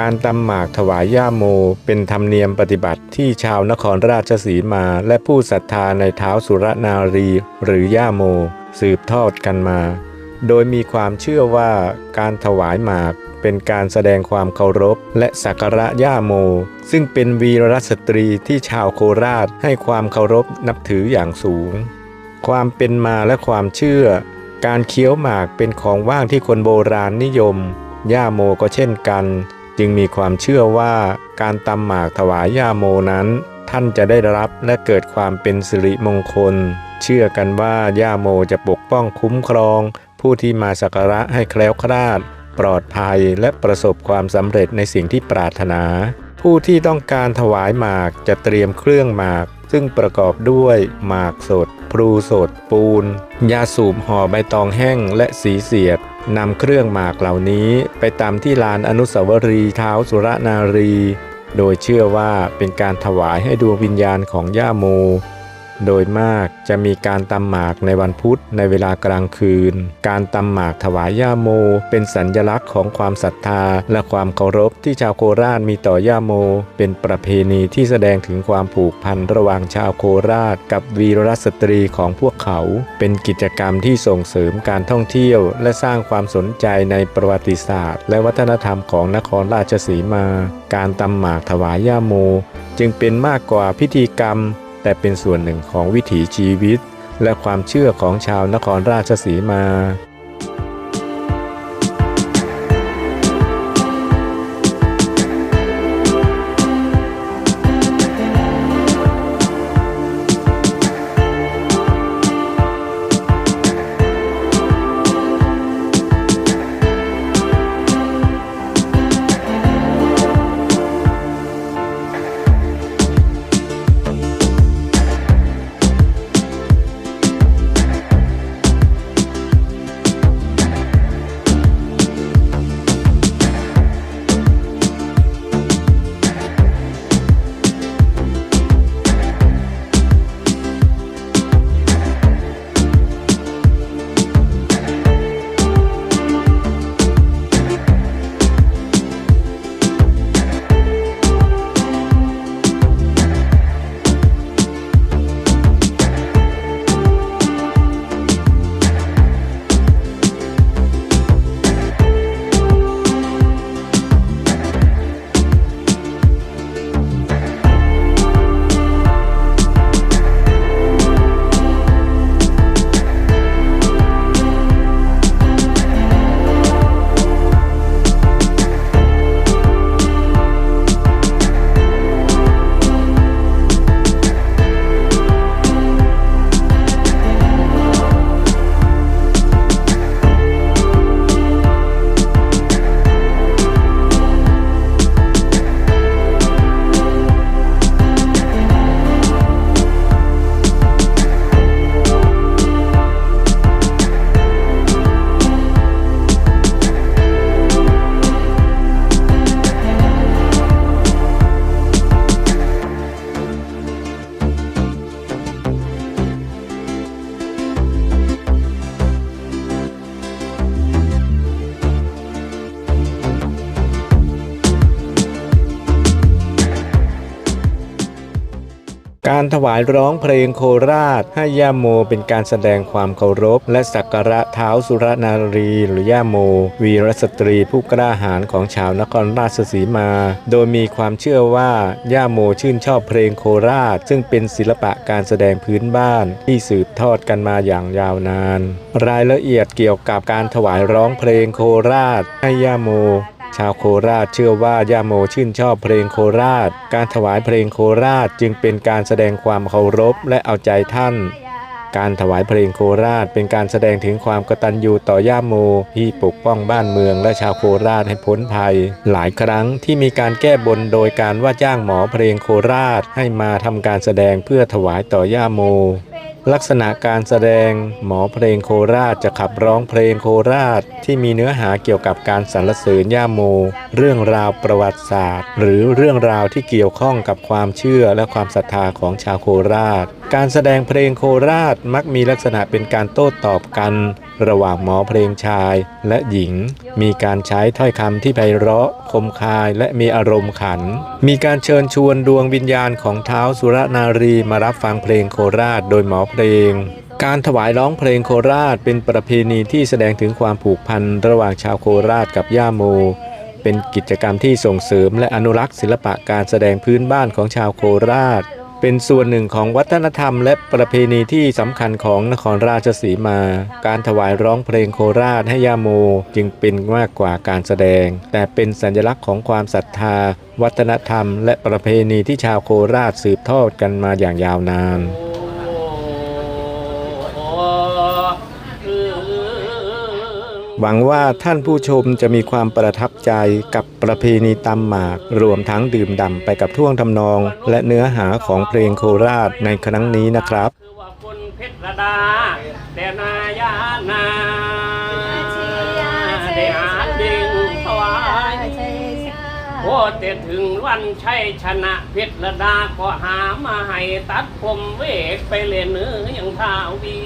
การตำหมากถวายย่าโม เป็นธรรมเนียมปฏิบัติที่ชาวนครราชสีมา และผู้ศรัทธาในเท้าสุรนารี หรือย่าโม สืบทอดกันมา โดยมีความเชื่อว่าการถวายหมากเป็นการแสดงความเคารพ และสักการะย่าโม ซึ่งเป็นวีรสตรีที่ชาวโคราชให้ความเคารพนับถืออย่างสูง ความเป็นมาและความเชื่อ การเคี้ยวหมากเป็นของว่างที่คนโบราณนิยม ย่าโมก็เช่นกัน จึงมีความเชื่อว่าการตำหมากถวายย่าโมนั้น ท่านจะได้รับและเกิดความเป็นสิริมงคล เชื่อกันว่าย่าโมจะปกป้องคุ้มครอง ผู้ที่มาสักการะให้แคล้วคลาด ปลอดภัยและประสบความสำเร็จในสิ่งที่ปรารถนา ผู้ที่ต้องการถวายหมากจะเตรียมเครื่องหมาก ซึ่งประกอบด้วยหมากสด พลูสด ปูน ยาสูบห่อใบตองแห้งและสีเสียดนำเครื่องหมากเหล่านี้ไปตามที่ลานอนุสาวรีย์เท้าสุรนารี โดยเชื่อว่าเป็นการถวายให้ดวงวิญญาณของย่าโม โดยมากจะมีการตำหมากในวันพุธในเวลากลางคืน การตำหมากถวายย่าโม เป็นสัญญลักษณ์ของความศรัทธา และความเคารพที่ชาวโคราชมีต่อย่าโม เป็นประเพณีที่แสดงถึงความผูกพันระหว่างชาวโคราช กับวีรสตรีของพวกเขา เป็นกิจกรรมที่ส่งเสริมการท่องเที่ยว และสร้างความสนใจในประวัติศาสตร์ และวัฒนธรรมของนครราชสีมา การตำหมากถวายย่าโม จึงเป็นมากกว่าพิธีกรรม แต่เป็นส่วนหนึ่งของวิถีชีวิต และความเชื่อของชาวนครราชสีมา การถวายร้องเพลงโคราชให้ย่าโมเป็นการแสดงความเคารพ และสักการะเท้าสุรนารี หรือย่าโม วีรสตรีผู้กล้าหาญของชาวนครราชสีมา โดยมีความเชื่อว่าย่าโมชื่นชอบเพลงโคราช ซึ่งเป็นศิลปะการแสดงพื้นบ้านที่สืบทอดกันมาอย่างยาวนาน รายละเอียดเกี่ยวกับการถวายร้องเพลงโคราชให้ย่าโม ชาวโคราชเชื่อว่าย่าโมชื่นชอบเพลงโคราช การถวายเพลงโคราชจึงเป็นการแสดงความเคารพและเอาใจท่าน การถวายเพลงโคราชเป็นการแสดงถึงความกตัญญูต่อย่าโมที่ปกป้องบ้านเมืองและชาวโคราชให้พ้นภัย หลายครั้งที่มีการแก้บนโดยการว่าจ้างหมอเพลงโคราชให้มาทำการแสดงเพื่อถวายต่อย่าโม ลักษณะการแสดงหมอเพลงโคราชจะขับร้องเพลงโคราช ที่มีเนื้อหาเกี่ยวกับการสรรเสริญย่าโม เรื่องราวประวัติศาสตร์ หรือเรื่องราวที่เกี่ยวข้องกับความเชื่อและความศรัทธาของชาวโคราช การแสดงเพลงโคราชมักมีลักษณะเป็นการโต้ตอบกัน ระหว่างหมอเพลงชายและหญิง มีการใช้ถ้อยคำที่ไพเราะคมคายและมีอารมณ์ขัน มีการเชิญชวนดวงวิญญาณของเท้าสุรนารีมารับฟังเพลงโคราช โดยหมอเพลง การถวายร้องเพลงโคราชเป็นประเพณีที่แสดงถึงความผูกพันระหว่างชาวโคราชกับย่าโม เป็นกิจกรรมที่ส่งเสริมและอนุรักษ์ศิลปะการแสดงพื้นบ้านของชาวโคราช เป็นส่วนหนึ่งของวัฒนธรรมและประเพณีที่สำคัญของนครราชสีมา การถวายร้องเพลงโคราชให้ย่าโมจึงเป็นมากกว่าการแสดง แต่เป็นสัญลักษณ์ของความศรัทธา วัฒนธรรม และประเพณีที่ชาวโคราชสืบทอดกันมาอย่างยาวนาน หวังว่าท่านผู้ชมจะมีความประทับใจกับประเพณีตำหมาก รวมทั้งดื่มด่ำไปกับท่วงทำนอง และเนื้อหาของเพลงโคราชในครั้งนี้นะครับคือเพชรดาแต่นายานาได้หาดิงถวายโอ้แต่ถึงวันชัยชนะเพชรดาก็หามาให้ตัดผมเวกไปเล่นเนื้ออย่างท้าวี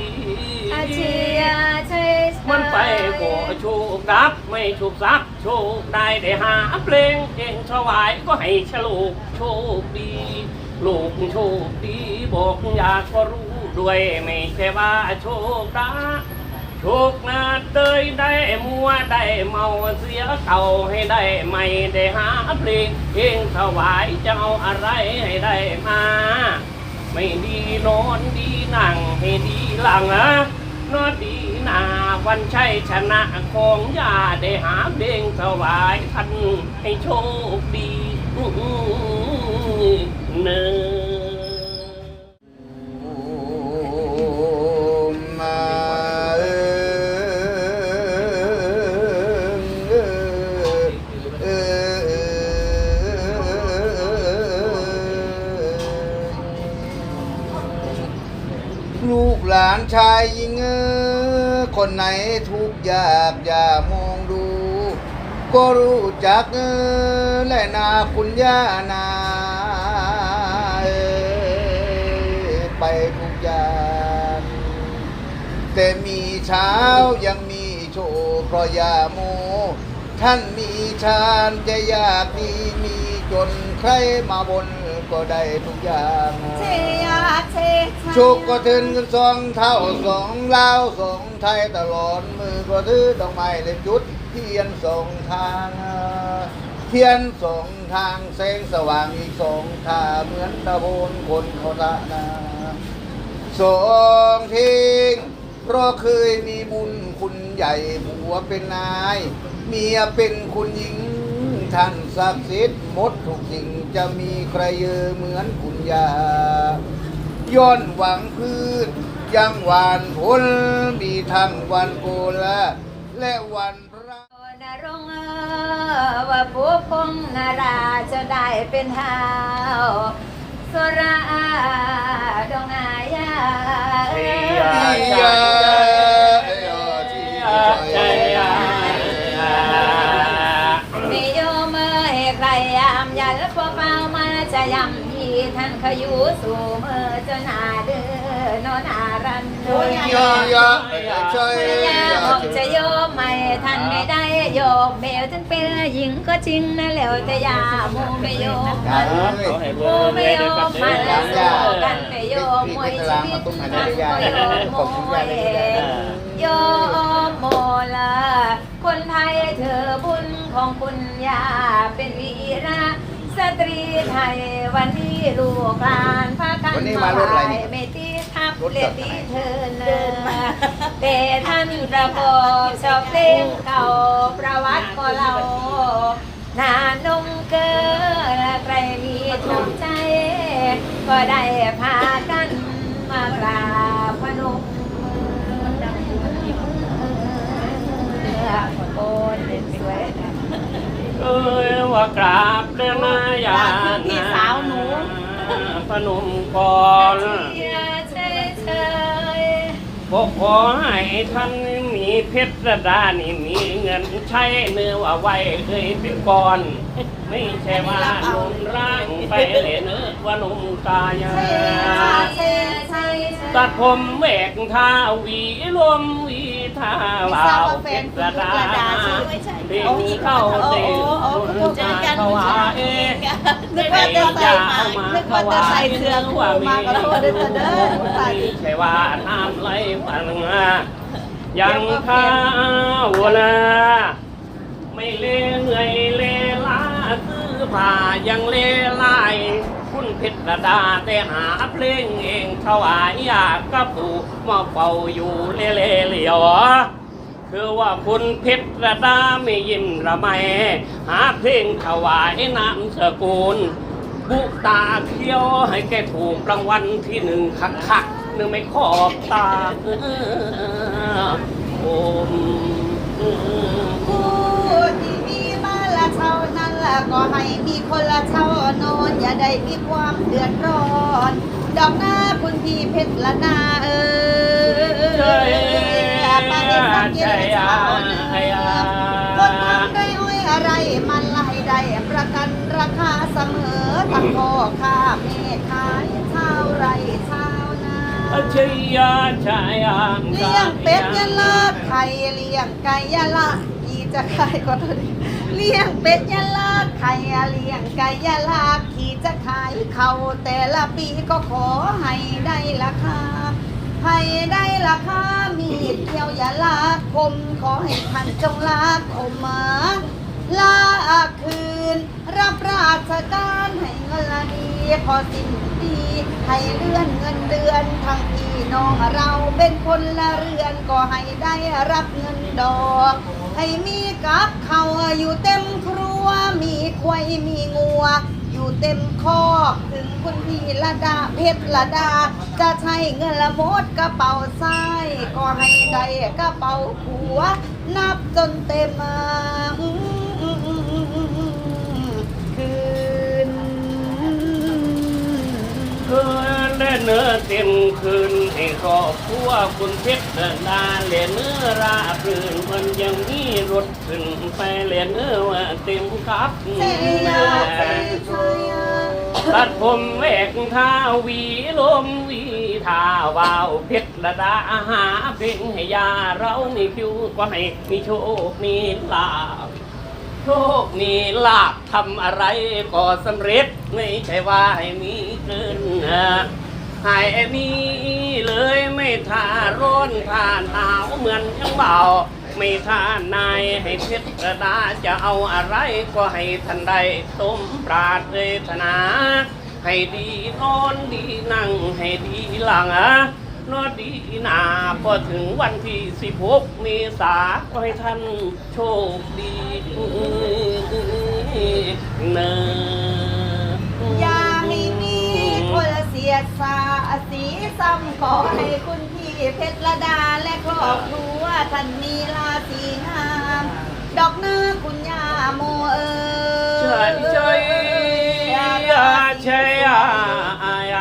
มันไปก็โชคดับไม่โชคซักโชคได้ได้หาเพลงเองถวายก็ให้ฉลูกโชคดีลูกโชคดีบอกอยากก็รู้ด้วยไม่ใช่ว่าโชคดาโชคนาเตยได้มัวได้เมาเสียเก่าให้ได้ไม่ได้หาเพลงเองถวายจะเอาอะไรให้ได้มาไม่ดีนอนดีนั่งให้ดีหลังอะ นอดีนาวันชัยชนะของยาได้หาเพลงถวายท่านให้โชคดีเนอมาเอิงเอิงลูกหลานชายยิง คนไหนทุกข์ยากอย่ามองดู ก็รู้จักและนาคุณย่านาไปทุกอย่างแต่มีเช้ายังมีโชคเพราะยาโม ท่านมีชาญจะยากดีมีจนใครมาบนก็ได้ทุกอย่าง ชคก็ถึงกันสองเท่าสองลาวสองไทยตลอดมือก็ถือดอกไม้เล็จุดเทียนสองทางเทียนสองทางแสงสว่างอีกสองทาเหมือนตะโพนคนเขาตะนาสองทิ้งเพราะเคยมีบุญคุณใหญ่ผัวเป็นนาย เมียเป็นคุณหญิงท่านศักดิ์สิทธิ์มดทุกสิ่งจะมีใครเยอเหมือนคุณยา ย้อนหวังพืชยังหวานผลมีทั้งวันโกลาและวันพระนรงค์ว่าผู้พงนาราจะได้เป็นเท้าสุราดงนายาเฮียยาใจยามีโยมให้ใครยามยันพวกเรามาจะยำยีท่านขยูสู่มือเจ้าหนาเดือนอนารันโดยยายาใช่ยาบอกจะโยมไม่ท่านไม่ได้โยกเบลท่านเป็นหญิงก็จริงนะแล้วแต่ยาโมไม่โยกมันโมไม่โยมมันแล้วสู้กันไม่โยมมวยชีวิตมันก็โยมมวยโยมโมละคนไทยเธอบุญของคุณยาเป็นวีระ สตรีไทยวันนี้ลูกหลานพากันวันนี้มารถอะไรนี่ไม่ตีทับเรียตีเธอเนินแต่ท่านประกอบชอบเพลงเก่าประวัติก็เรานานงเกิดใครมีถูกใจ ก็ได้พากันมากราบพนมมือโอนเป็นสวยนะ เอ้ยว่า กราบเดินนายาพี่สาวหนูพนมก่อนเชยเฉยบอกขอให้ท่านมีเพชรดานี่มีเงินใช้เนื้อว่าไว้เคยเป็นก่อน ไม่ใช่ว่าหนุ่มร่างไปเลยเนื้อว่าหนุ่มกายาตัดผมแหวกทาวีรวมวี ไทว่าวเป็นกระดาเพลงเข้าเต็มถวาเองนึกว่าจะใส่มานึกว่าจะใส่เสื้อคลุมาก็โทษด้วยเด้อใส่ใช่ว่าทำไรปังยังข้าวนาไม่เล่เหนื่อยเลล้าซื้อผ้ายังเล่ลาย เพชรดาแต่หาเพลงเองถวายอยากกับปู่มาเป่าอยู่เล่เล่เหลียวคือว่าคุณเพชรดาไม่ยิ้มระไมหาเพลงถวายนามสกุลบุตาเขียวให้แกถูกรางวัลที่หนึ่งคักคักๆหนึ่งไม่ขอบตาโอม ก็ให้มีคนละเท่านอนอย่าได้มีความเดือดร้อน ดอกหน้าคุณพี่เพชรละนาเออไปสักเย็นเช้าเนื้อคนทำได้อ้อยอะไรมันไล่ได้ประกันราคาเสมอทั้งพ่อค้าแม่ขายชาวไร่ชาวนาชยาชายามเลี้ยงเป็ดยะละไข่เลี้ยงไก่ยะละขี่จะขายก็ตัวนี้ เลี้ยงเป็ดยะละไข่เลี้ยงไก่ยะละขี่จะขายเขาแต่ละปีก็ขอให้ได้ราคาให้ได้ราคามีดเที่ยวยะละคมขอให้ท่านจงลาคมมาลาคืน รับราชการให้เงินละดีพอสิ้นปีให้เลื่อนเงินเดือนทั้งพี่น้องเราเป็นคนละเรือนก็ให้ได้รับเงินดอก ให้มีกับเขาอยู่เต็มครัว มีควายมีงัว อยู่เต็มคอกถึงคุณพี่ละดาเพชรละดา จะใช้เงินละมดกระเป๋าซ้ายก็ให้ได้กระเป๋าผัว นับจนเต็มคืนคืนและเนื้อเต็มคืน ให้ครอบครัวคุณเพชรดาเล่นเนื้อราคืนมันยังมีรถขึ้นไปเล่นเนื้อว่าเต็มครับตัดผมแวกท้าวีลมวีทาวาวเพชรละดาหาเพลงให้ยาเรามีคิวก็ให้มีโชคมีลาภโชคมีลาภทำอะไรก็สำเร็จไม่ใช่ว่าให้มีเกินนะ ให้มีเลยไม่ท่าร้อนท่าหนาวเหมือนยังเบาไม่ท่านายให้เพชรดาจะเอาอะไรก็ให้ท่านได้สมปราดเรถนา ให้ดีนอนดีนั่งให้ดีหลังอะนอนดีนาพอถึงวันที่สิบหกเมษาก็ให้ท่านโชคดีเนออย่าให้มีคน เสียดสาสีซ้ำขอให้คุณพี่เพชรละดาและครอบครัวท่านมีราศีงาม ดอกหน้าคุณย่าโมเออใช่ใช่ยาใช่ยา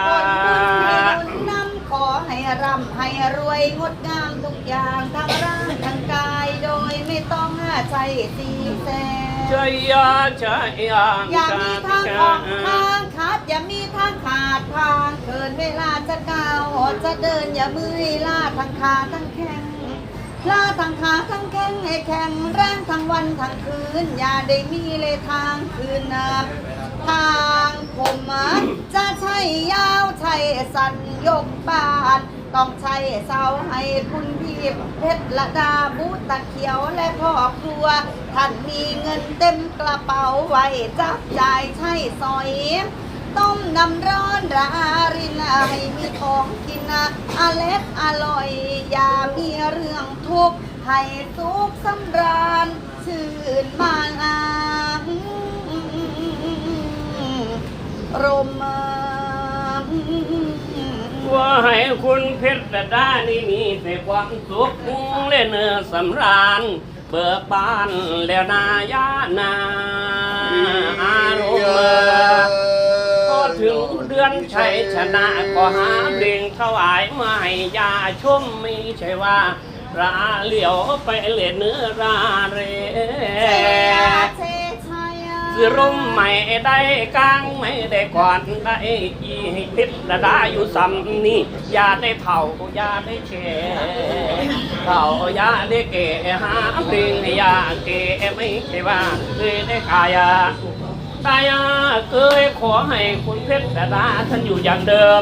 คนบุญที่บุญนำขอให้ร่ำให้รวยงดงามทุกอย่างทั้งร่างทั้งกายโดยไม่ต้องใช้สีแสงใช่ยาใช่ยาอย่ามีทางออกทางขาดอย่ามีทางขาดทางเกินเวลาจะก้าวจะเดินอย่ามือลาทั้งขาทั้งแข้งลาทั้งขาทั้งแข้งให้แข็งแรงทั้งวันทั้งคืน อย่าได้มีเลยทางคืนนับทางผมจะใช้ยาวใช้สั้นยกบานต้องใช้เสาให้คุณพี่เพชรละดาบูตะเขียวและครอบครัว ท่านมีเงินเต็มกระเป๋าไว้จับจ่ายใช้สอย ต้มน้ำร้อนรารินให้มีของกินนะอเล็ดอร่อย อย่ามีเรื่องทุกข์ให้สุขสำราญชื่นบานอางรมว่าให้คุณเพชรดานี่มีแต่ความสุขและเนื้อสำราญ เบิกบานแล้วนายานาอารมณ์ก็ ถึงเดือนชัยชนะก็หาเพลงถวายมาให้ยาชมไม่ใช่ว่าราเหลียวไปเล่นเนื้อราเรสิร่มไม่ได้กลางไม่ได้ก่อนได้อีพิษระดาอยู่ซำนี่อย่าได้เผาอย่าได้แช่เผาอย่าได้เกะหาเพลงอย่าเกะไม่ใช่ว่าเคยได้กายา ตายาเคยขอให้คุณเพชรดาท่านอยู่อย่างเดิม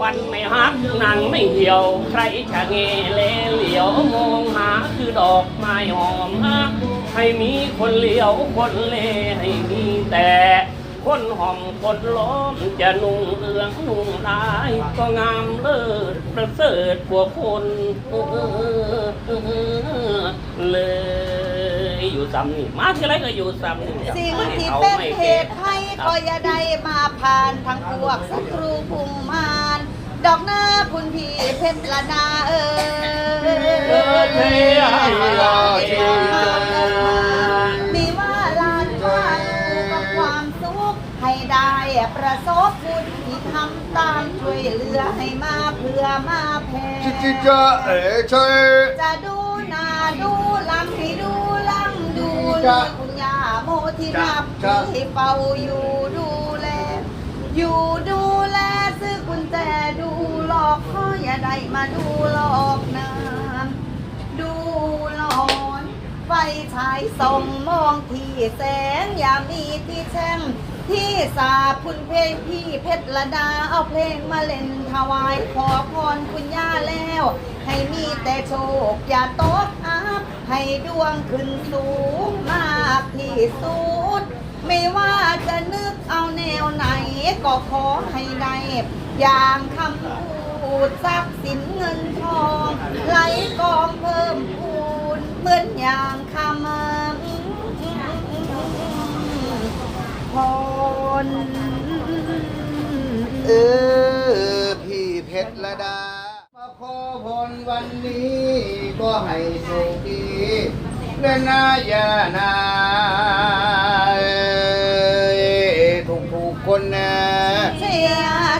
วันไม่ฮักนังไม่เหี่ยว ใครจะเงเลเหลียวมองหาคือดอกไม้หอมฮักให้มีคนเหลียวคนเลให้มีแต่คนหอมคนล้อมจะนุ่งเรืองนุ่งลายก็งามเลิศประเสริฐกว่าคนเลย อยู่ซ้ำนี่มาที่ไรก็อยู่ซ้ำนี่สิ่งที่เป็นเหตุให้ก็อย่าได้มาผ่านทั้งพวกศัตรูภูมิมารดอกหน้าคุณพี่เพชรละนาเออมีว่าลานว่าอยู่กับความสุขให้ได้ประสบบุญที่ทำตามช่วยเหลือให้มาเพื่อมาแผ่จิจิจะเอ๋เชยจะดูหน้าดูหลังให้ดูหลังดูเลยคุณยาโมที่นับที่เฝ้าอยู่ดูแล อยู่ดูแลซื้อกุญแจดูหลอกพ่ออย่าได้มาดูหลอกนานดูหลอนไฟฉายส่องมองที่แสงอย่ามีที่แช่งที่สาพุนเพลงพี่เพชรละดาเอาเพลงมาเล่นถวายขอพรคุณย่าแล้ว ให้มีแต่โชคอย่าตกอับ ให้ดวงขึ้นสูงมากที่สุด ไม่ว่าจะนึกเอาแนวไหน ก็ขอให้ได้อย่างคำพูดทรัพย์สินเงินทอง ไหลกองเพิ่มพูนเหมือนอย่างคำพรเออพี่เพชรละดา ขอพรวันนี้ก็ให้โชคดีเล่นนายานาทุกทุกๆคนนะเสีย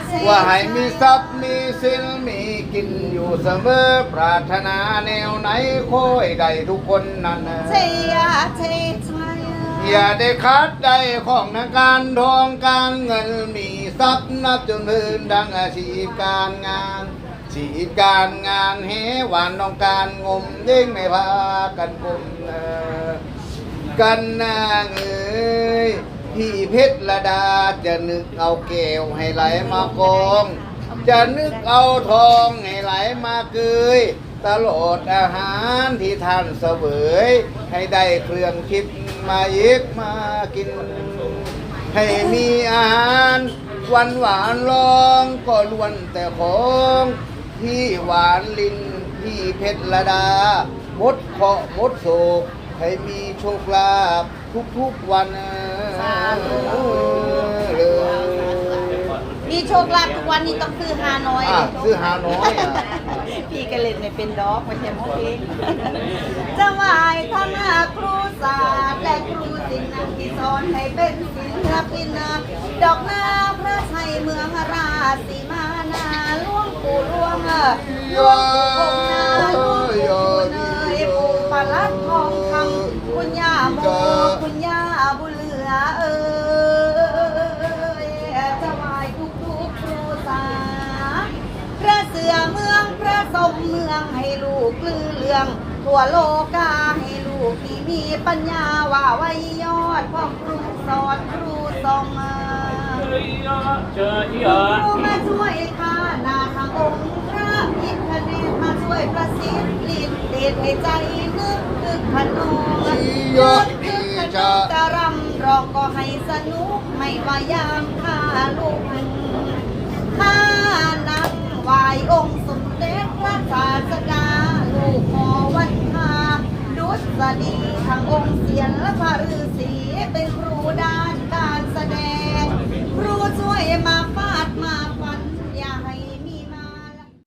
เสียว่าให้มีทรัพย์มีสินมีกินอยู่เสมอปรารถนาแนวไหนคอยได้ทุกคนนั่นนะเสียเสียใจอย่าได้คัดได้ของนาการทองการเงินมีทรัพย์นับจนพื้นดังอาชีพการงาน ชีการงานเฮหวานต้องการงมเด้งไม่พากันกลมเออกันนางเอ้ยพี่เพชรละดาจะนึกเอาแก้วให้ไหลมากองจะนึกเอาทองให้ไหลมาเกยตลอดอาหารที่ท่านเสวย ให้ได้เครื่องคิดมาเย็กมากิน ให้มีอาหารหวานหวานลองก็ล้วนแต่ของ ที่หวานลิ้นพี่เพชรละดาหมดเคราะห์หมดโศกให้มีโชคลาภทุกๆวันเลยมีโชคลาภทุกวันนี้ต้องซื้อฮานอยอะซื้อหาน้อยอะพี่ก็เล่นไม่เป็นดอกไม่ใช่หมอเองจะไหวายทั้งครูศาสตร์และครูศิลป์ที่สอนให้เป็นศิลปินดอกนาพระชัยเมืองราชสีมานาห ลวงปู่หลวงหลวงปู่คงนาหลวงปู่เนยปู่ปลัดทองคำคุณย่าโมคุณย่าบุญเหลือเอ้ยจะไหวายทุกๆครูศาพระเสือเมืองพระสมเมืองให้ลูกลือเลืองทั่วโลกาให้ลูกที่มีปัญญาว่าไว้ยอดพ่อครูสอนครูทรงมา มาช่วยข้านาคองค์พระพิคเนตมาช่วยประสิทธิ์ฤทธิ์เดชให้ใจนึกถึงพนมนึกถึกขนมจะรำร้องก็ให้สนุกไม่ว่ายามข้าลูกข้านั่งไหวองค์สมเด็จพระศาสดาลูกขอวันคาดุษฎีทางองค์เสียนและพระฤาษีเป็นครูด้านการแสดง รูช่วยมาฟาดมา